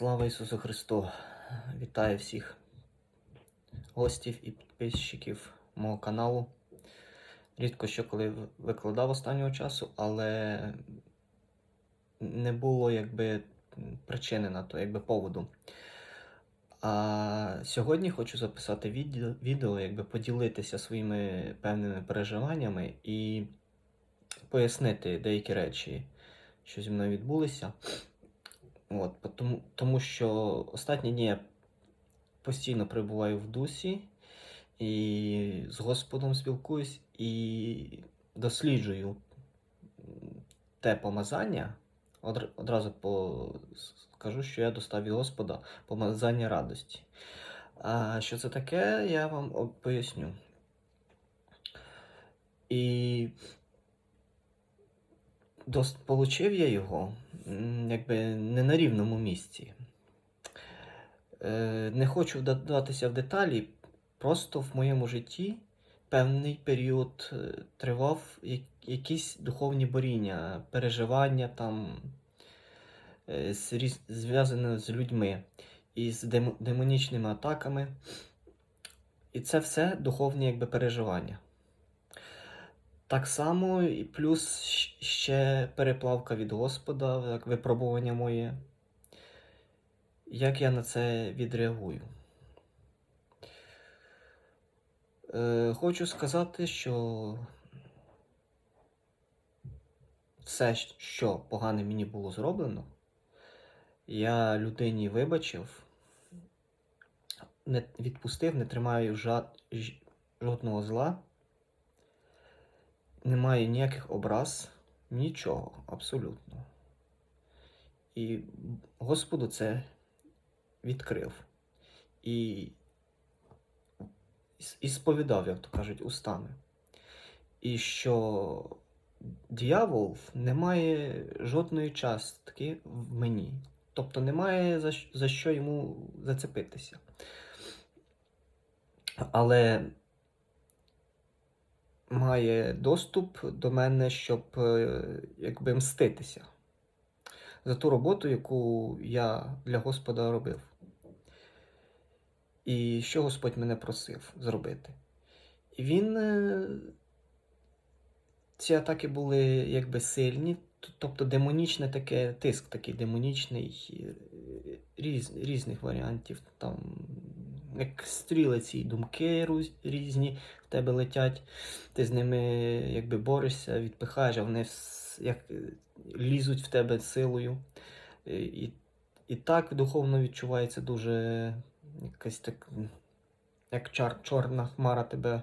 Слава Ісусу Христу! Вітаю всіх гостів і підписчиків мого каналу. Рідко що коли викладав останнього часу, але не було якби причини на то, якби поводу. А сьогодні хочу записати відео, якби поділитися своїми певними переживаннями і пояснити деякі речі, що зі мною відбулися. От, тому, тому що останні дні я постійно перебуваю в дусі і з Господом спілкуюсь і досліджую те помазання. Одразу по... скажу, що я достав від Господа помазання радості. А що це таке, я вам поясню. І получив я його якби не на рівному місці. Е, Не хочу вдаватися в деталі, просто в моєму житті певний період е, тривав якісь духовні боріння, переживання там е, зв'язане з людьми і з демонічними атаками. І це все духовні якби, переживання. Так само, і плюс ще переплавка від Господа, як випробування моє. Як я на це відреагую? Е, хочу сказати, що все, що погане мені було зроблено, я людині вибачив, не відпустив, не тримаю жодного зла, немає ніяких образ, нічого абсолютно. І Господу це відкрив. І, і сповідав, як то кажуть, устами. І що дьявол не має жодної частки в мені. Тобто немає за, за що йому зацепитися. Але має доступ до мене, щоб е, якби мститися за ту роботу, яку я для Господа робив. І що Господь мене просив зробити. І він. е, Ці атаки були якби сильні, тобто демонічне таке, тиск такий демонічний, е, різ, різних варіантів. Там, як стріли ці думки різні в тебе летять, ти з ними якби борешся, відпихаєш, а вони як лізуть в тебе силою. Е, І, і так духовно відчувається дуже якась так, як чар, чорна хмара тебе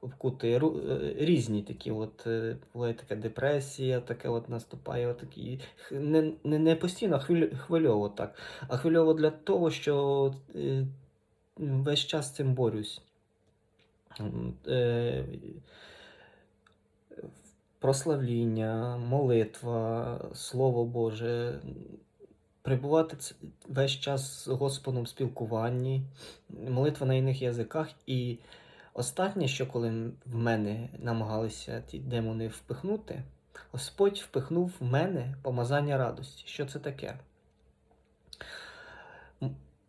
обкутує. Е, Різні такі, от е, буває така депресія, таке от наступає, от не, не, не постійно, а хвиль, хвильово так. А хвильово для того, що весь час з цим борюсь. Е, прославління, молитва, Слово Боже, перебувати весь час з Господом в спілкуванні, молитва на інших язиках. І останнє, що коли в мене намагалися ті демони впихнути, Господь впихнув в мене помазання радості. Що це таке?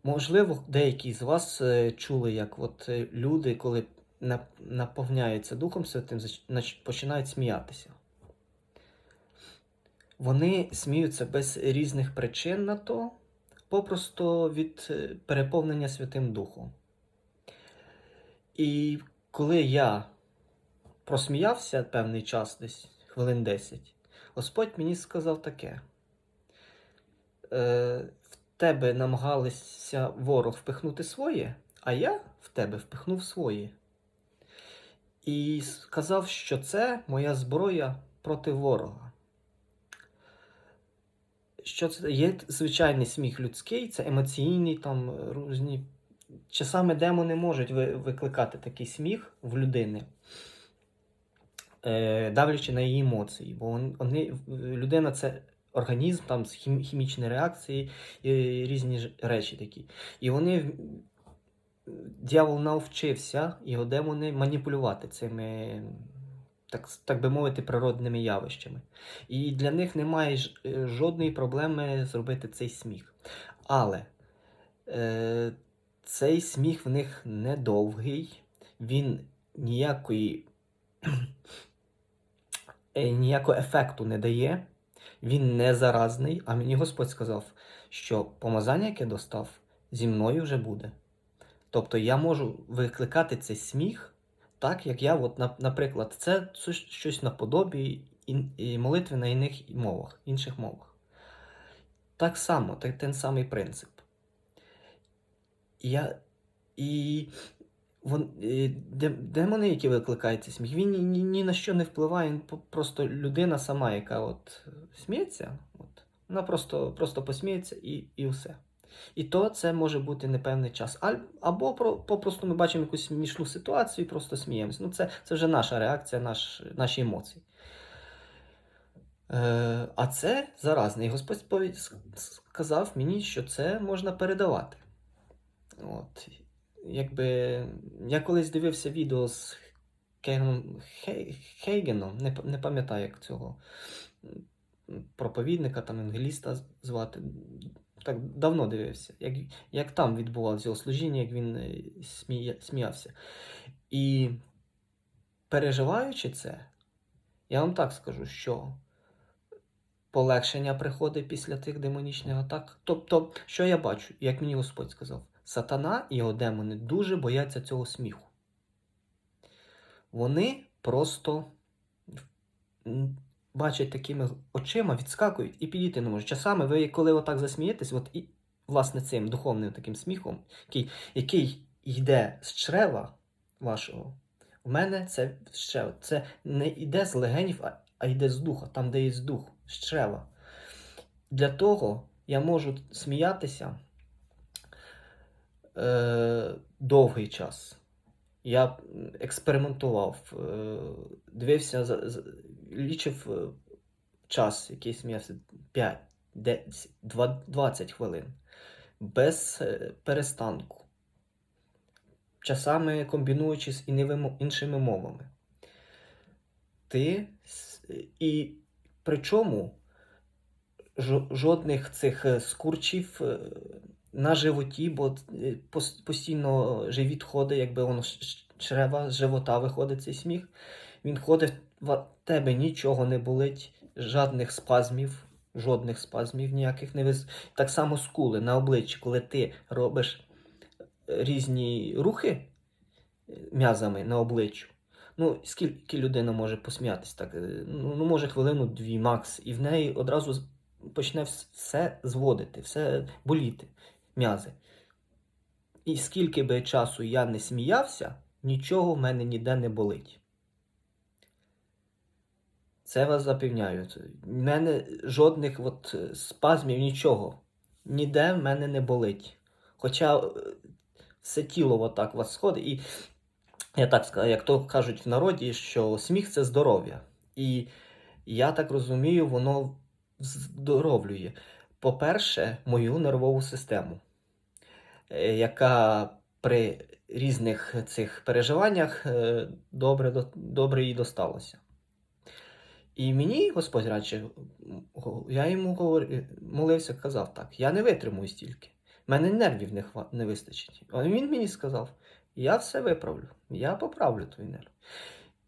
Можливо, деякі з вас е, чули, як от е, люди, коли наповняються Духом Святим, починають сміятися. Вони сміються без різних причин на то, попросту від е, переповнення Святим Духом. І коли я просміявся певний час, десь хвилин 10, Господь мені сказав таке. Тебе намагалися ворог впихнути своє, а я в тебе впихнув своє. І сказав, що це моя зброя проти ворога. Що це є звичайний сміх людський, це емоційний, там різні. Часами демони можуть викликати такий сміх в людини, е, давлячи на її емоції. Бо вони, людина це організм там з хімічні реакції і різні речі такі. І вони дьявол навчився, його демони маніпулювати цими так, так би мовити, природними явищами. І для них немає е, жодної проблеми зробити цей сміх. Але е, цей сміх в них недовгий, він ніякої, е, ніякого ефекту не дає, він не заразний, а мені Господь сказав, що помазання, яке достав, зі мною вже буде. Тобто я можу викликати цей сміх, так як я, от, наприклад, це щось- наподобі і молитви на інших мовах, інших мовах. Так само, ten самий принцип. Я, і вон, демони, які викликають цей сміх, він ні, ні, ні на що не впливає, він просто людина сама, яка от е, сміється, от, вона просто, просто посміється і, і все. І то це може бути непевний час. Або про, попросту ми бачимо якусь смішну ситуацію і просто сміємося. Ну, це, це вже наша реакція, наш, наші емоції. Е, а це заразне. І Господь сказав мені, що це можна передавати. От. Якби я колись дивився відео з Кейгеном, Хей- Хейгеном, не, не пам'ятаю, як цього проповідника, там англіста звати. Так давно дивився, як, як там відбувалося його служіння, як він е, смія, сміявся. І переживаючи це, я вам так скажу, що полегшення приходить після тих демонічних атак. Тобто, що я бачу, як мені Господь сказав, сатана і його демони дуже бояться цього сміху. Вони просто бачать такими очима, відскакують і підійти не можуть. Часами ви, коли отак засмієтесь, от і власне цим духовним таким сміхом, який, який йде з чрева вашого, в мене це чрева. Це не йде з легенів, а, а йде з духа, там, де є дух, з чрева. Для того я можу сміятися е, довгий час. Я експериментував, е, дивився, за- за- лічив е, час, який сміявся 5, 10, 20 хвилин, без е, перестанку, часами комбінуючи з іншими мовами. Ти і причому жодних цих е, скурчів на животі, бо е, постійно живіт ходить, якби воно чрева, з живота виходить цей сміх. Він ходить, в тебе нічого не болить, жодних спазмів, жодних спазмів ніяких не виз. Так само скули на обличчі, коли ти робиш е, різні рухи е, м'язами на обличчю. Ну, скільки людина може посміятись так? е, Ну, ну може хвилину-дві макс, і в неї одразу почне все зводити, все боліти, м'язи. І скільки би часу я не сміявся, нічого в мене ніде не болить. Це вас запевняю. В мене жодних от е, спазмів, нічого. Ніде в мене не болить. Хоча е, все тіло отак у вас сходить. І я так скажу, як то кажуть в народі, що сміх це здоров'я. І я так розумію, воно здоровлює. По-перше, мою нервову систему, яка при різних цих переживаннях е, добре, до- добре їй досталося. І мені Господь радше, я йому говорив, молився, казав так: я не витримую стільки. в мене нервів не, хва... не вистачить. А він мені сказав: я все виправлю, я поправлю твої нерви.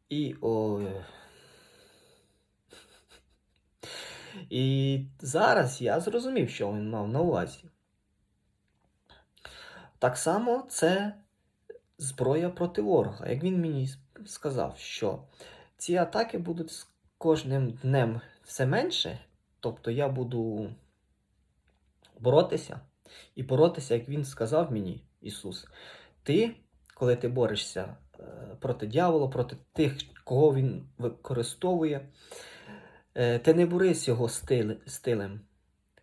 І ой. І зараз я зрозумів, що він мав на увазі. Так само це зброя проти ворога. Як він мені сказав, що ці атаки будуть з кожним днем все менше, тобто я буду боротися і боротися, як він сказав мені, Ісус. Ти, коли ти борешся е, проти дьявола, проти тих, кого він використовує, е, ти не борись його стилем.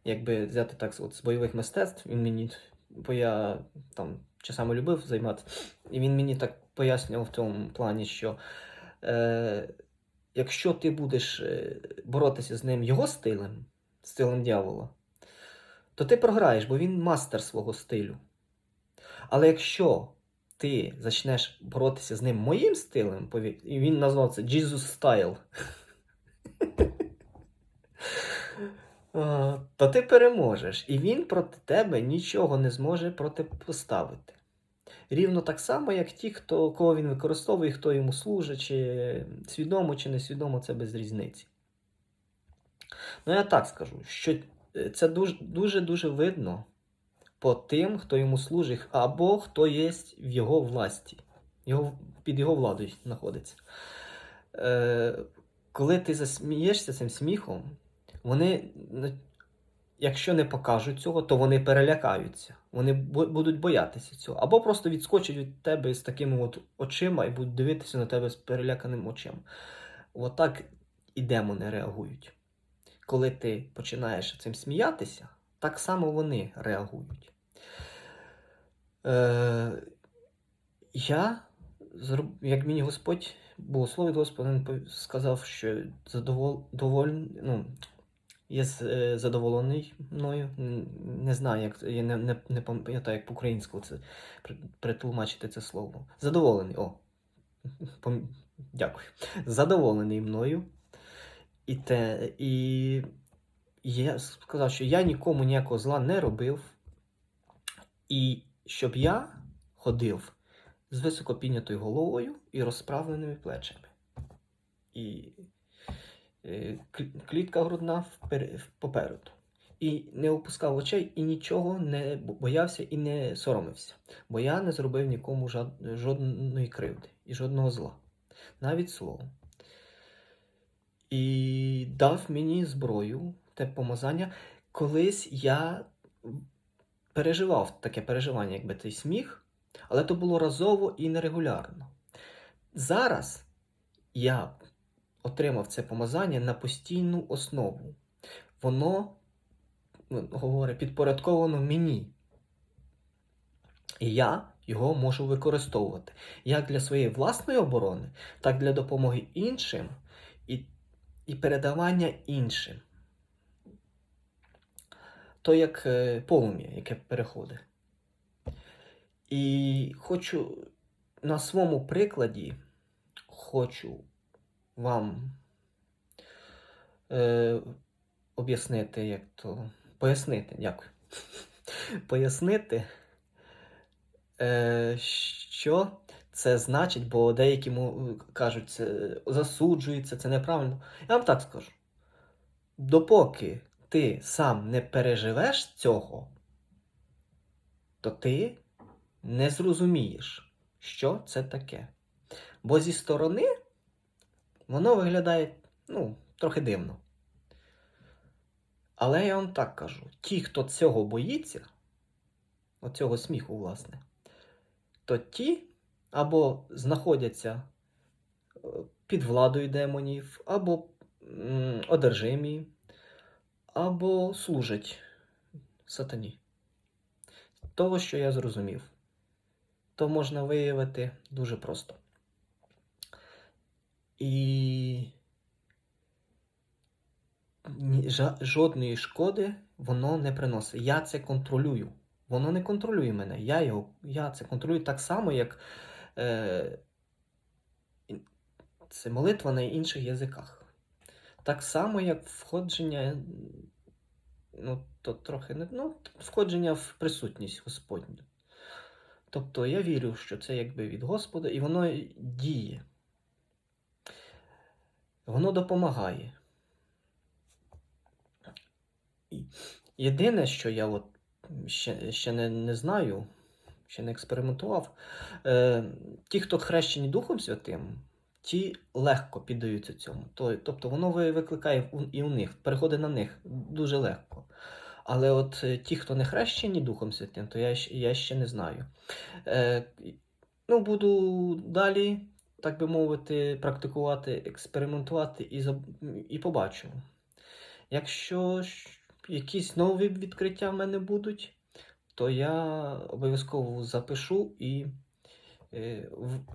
Якби взяти так от, з бойових мистецтв, він мені, бо я там часами любив займатися, і він мені так пояснював в тому плані, що е, якщо ти будеш е, боротися з ним його стилем, стилем дьявола, то ти програєш, бо він мастер свого стилю. Але якщо ти почнеш боротися з ним моїм стилем, і він назвав це Jesus Style, то ти переможеш. І він проти тебе нічого не зможе протипоставити. Рівно так само, як ті, хто, кого він використовує, хто йому служить, чи свідомо, чи несвідомо, це без різниці. Ну, я так скажу, що е, це дуже дуже дуже видно по тим, хто йому служить, або хто є в його власті, його, під його владою знаходиться. Е, коли ти засмієшся цим сміхом, вони, якщо не покажуть цього, то вони перелякаються. Вони будуть боятися цього. Або просто відскочать від тебе з такими от очима і будуть дивитися на тебе з переляканим очима. Отак і демони реагують. Коли ти починаєш цим сміятися, так само вони реагують. Е, я, як мені Господь, благословить Господь, він сказав, що задовол, доволь, ну, з- е, задоволений мною. Не знаю, як я не, не, не пам'ятаю, як по-українську це притлумачити це слово. Задоволений, о. Дякую. Задоволений мною. І, те, і я сказав, що я нікому ніякого зла не робив, і щоб я ходив з високо піднятою головою і розправленими плечами. І клітка грудна попереду. І не опускав очей, і нічого не боявся і не соромився. Бо я не зробив нікому жодної кривди і жодного зла, навіть словом. І дав мені зброю, те помазання. Колись я переживав таке переживання, якби цей сміх, але то було разово і нерегулярно. Зараз я отримав це помазання на постійну основу. Воно ну, говорить, підпорядковано мені. І я його можу використовувати як для своєї власної оборони, так і для допомоги іншим і, і передавання іншим. То як е, полум'я, яке переходить. І хочу на своєму прикладі хочу вам е, об'яснити, як то. Пояснити, дякую. Пояснити, е, що це значить, бо деякі кажуть, це засуджується, це неправильно. Я вам так скажу. Допоки ти сам не переживеш цього, то ти не зрозумієш, що це таке. Бо зі сторони воно виглядає ну, трохи дивно. Але я вам так кажу: ті, хто цього боїться, оцього сміху, власне, то ті або знаходяться е, під владою демонів, або одержимі, або служать сатані. Того, що я зрозумів, то можна виявити дуже просто. І жодної шкоди воно не приносить. Я це контролюю. Воно не контролює мене. Я, його, я це контролюю так само, як е, це молитва на інших язиках. Так само, як входження, ну, то трохи не, ну, входження в присутність Господню. Тобто я вірю, що це якби від Господа, і воно діє. Воно допомагає. Єдине, що я от ще, ще не, не знаю, ще не експериментував, е, ті, хто хрещені Духом Святим, ті легко піддаються цьому. Тобто воно викликає і у них, переходить на них дуже легко. Але от е, ті, хто не хрещені Духом Святим, то я, я ще не знаю. Е, ну, буду далі, так би мовити, практикувати, експериментувати і, і побачу. Якщо якісь нові відкриття в мене будуть, то я обов'язково запишу і е,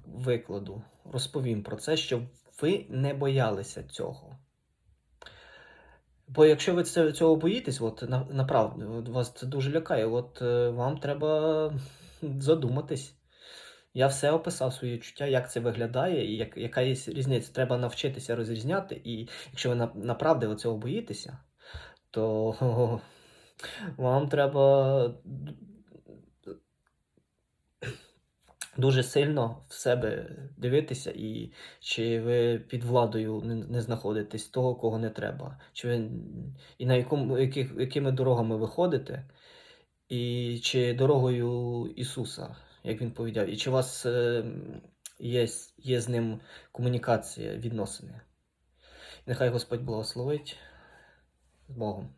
викладу, розповім про це, щоб ви не боялися цього. Бо якщо ви цього боїтесь, от на, направду, вас це дуже лякає, от е, вам треба задуматись. Я все описав свої чуття, як це виглядає, і як, яка є різниця. Треба навчитися розрізняти. І якщо ви на- направду цього боїтеся, то вам треба дуже сильно в себе дивитися, і чи ви під владою не, не знаходитесь того, кого не треба, чи ви і на якому, яких, якими дорогами ви ходите, і чи дорогою Ісуса, як він повідав, і чи у вас е, є, є з ним комунікація, відносини. Нехай Господь благословить з Богом.